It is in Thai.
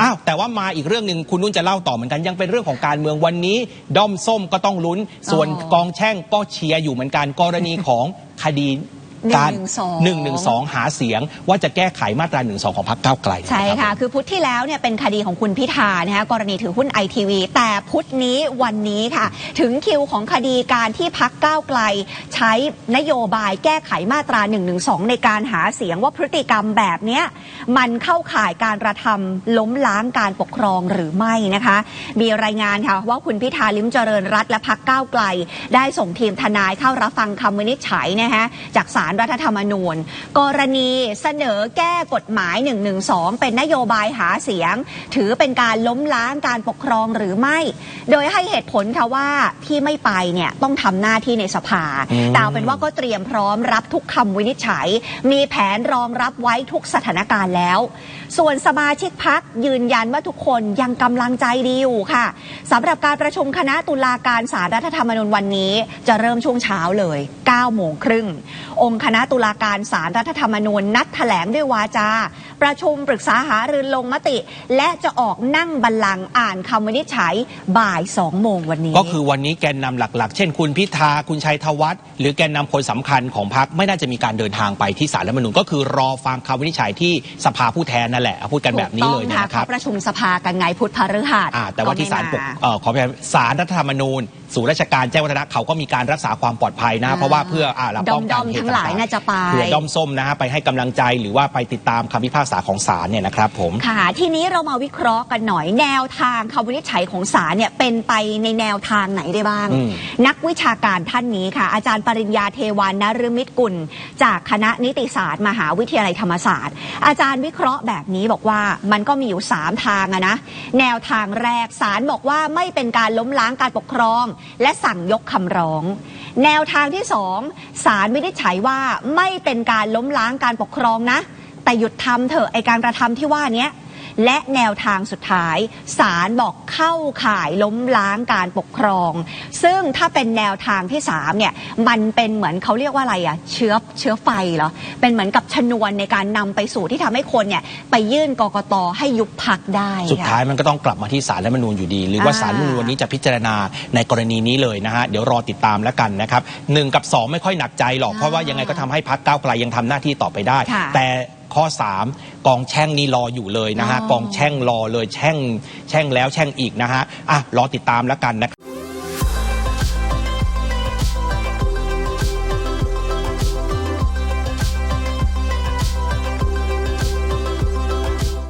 อ้าวแต่ว่ามาอีกเรื่องหนึ่งคุณนุ่นจะเล่าต่อเหมือนกันยังเป็นเรื่องของการเมืองวันนี้ ด้อมส้มก็ต้องลุ้น ส่วนอ๋อกองแช่งก็เชียร์อยู่เหมือนกันกรณีของคดี การ112 112 หาเสียง ว่าจะแก้ไขมาตรา1นึของพรรคก้าวไกลใช่นรับค่ะ คือพุธที่แล้วเนี่ยเป็นคดีของคุณพิธานะคะกรณีถือหุ้นไอทีวีแต่พุธนี้วันนี้ค่ะ ถึงคิวของคดีการที่พักก้าวไกล ใช้นโยบายแก้ไขมาตรา1นึในการหาเสียงว่าพฤติกรรมแบบเนี้ยมันเข้าข่ายการกระทำล้มล้างการปกครองหรือไม่นะคะ มีรายงานค่ะว่าคุณพิธาลิมเจริญรัตน์และพักก้าวไกล ได้ส่งทีมทนายเข้ารับฟังคำวินิจฉัยนะคะจากสารรัฐธรรมนูญ กรณีเสนอแก้กฎหมาย 112 เป็นนโยบายหาเสียง ถือเป็นการล้มล้างการปกครองหรือไม่ โดยให้เหตุผลค่ะว่าที่ไม่ไปเนี่ยต้องทำหน้าที่ในสภาอืมแต่เอาเป็นว่าก็เตรียมพร้อมรับทุกคำวินิจฉัย มีแผนรองรับไว้ทุกสถานการณ์แล้ว ส่วนสมาชิกพักยืนยันว่าทุกคนยังกำลังใจดีอยู่ค่ะสำหรับการประชุมคณะตุลาการสารรัฐธรรมนูญวันนี้ จะเริ่มช่วงเช้าเลย 9 โมงครึ่งองค์คณะตุลาการสารรัฐธรรมนูญนัดแถลงด้วยวาจา ประชุมปรึกษาหารือลงมติ และจะออกนั่งบัลลังก์อ่านคำวินิจฉัยบ่าย2โมงวันนี้ ก็คือวันนี้แกนนำหลักๆ เช่น คุณพิธาคุณชัยธวัฒน์หรือแกนนำคนสำคัญของพรรคไม่น่าจะมีการเดินทางไปที่ศาลรัฐธรรมนูญก็คือรอฟังคำวินิจฉัยที่สภาผู้แทนนั่นแหละเอาพูดกันแบบนี้เลยถูกต้องนะค่ะครับเขาประชุมสภากันไงพุธพฤหัสอ่าแต่ว่าที่ศาลปกก็ไม่มเอ่อขออภัยศาลรัฐธรรมนูญศูนย์ราชการแจ้งวัฒนะเขาก็มีการรักษาความปลอดภัยนะอ่าเพราะว่าเพื่ออ่าเราป้องกันด้อมๆเหตุทั้งหลายต่างๆน่าจะไปเพื่อด้อมส้มนะฮะไปให้กำลังใจหรือว่าไปติดตามคำพิพากษาของศาลเนี่ยนะครับผมค่ะทีนี้เรามาวิเคราะห์กันหน่อยแนวทางคำวินิจฉัยของศาลเนี่ยเป็นไปในแนวทางไหนได้บ้างอืมนักวิชาการท่านนี้ค่ะ อาจารย์ปริญญาเทวานนฤมิตกุล จากคณะนิติศาสตร์ มหาวิทยาลัยธรรมศาสตร์ อาจารย์วิเคราะห์แบบนี้บอกว่ามันก็มีอยู่ 3 ทางอะนะแนวทางแรกศาลบอกว่าไม่เป็นการล้มล้างการปกครองและสั่งยกคำร้อง แนวทางที่สองศาลวินิจฉัยว่าไม่เป็นการล้มล้างการปกครองนะ แต่หยุดทำเถอะไอการกระทำที่ว่าเนี้ยและแนวทางสุดท้ายศาลบอก เข้าข่ายล้มล้างการปกครอง ซึ่งถ้าเป็นแนวทางที่สามเนี่ยมันเป็นเหมือนเขาเรียกว่าอะไรอะเชื้อเชื้อไฟเหรอเป็นเหมือนกับชนวนในการนำไปสู่ที่ทำให้คนเนี่ยไปยื่นกกตให้ยุบพักได้สุดท้ายค่ะมันก็ต้องกลับมาที่ศาลรัฐธรรมนูญอยู่ดี หรือว่าอ่าศาลรัฐธรรมนูญวันนี้จะพิจารณาในกรณีนี้เลยนะฮะเดี๋ยวรอติดตามแล้วกันนะครับหนึ่งกับสองไม่ค่อยหนักใจหรอกอ่าเพราะว่ายังไงก็ทำให้พักก้าวไกลยังทำหน้าที่ต่อไปได้ค่ะแต่ข้อ 3 กองแช่งนี่รออยู่เลยนะฮะอ๋อกองแช่งรอเลยแช่งแช่งแล้วแช่งอีกนะฮะอะรอติดตามแล้วกันนะครับ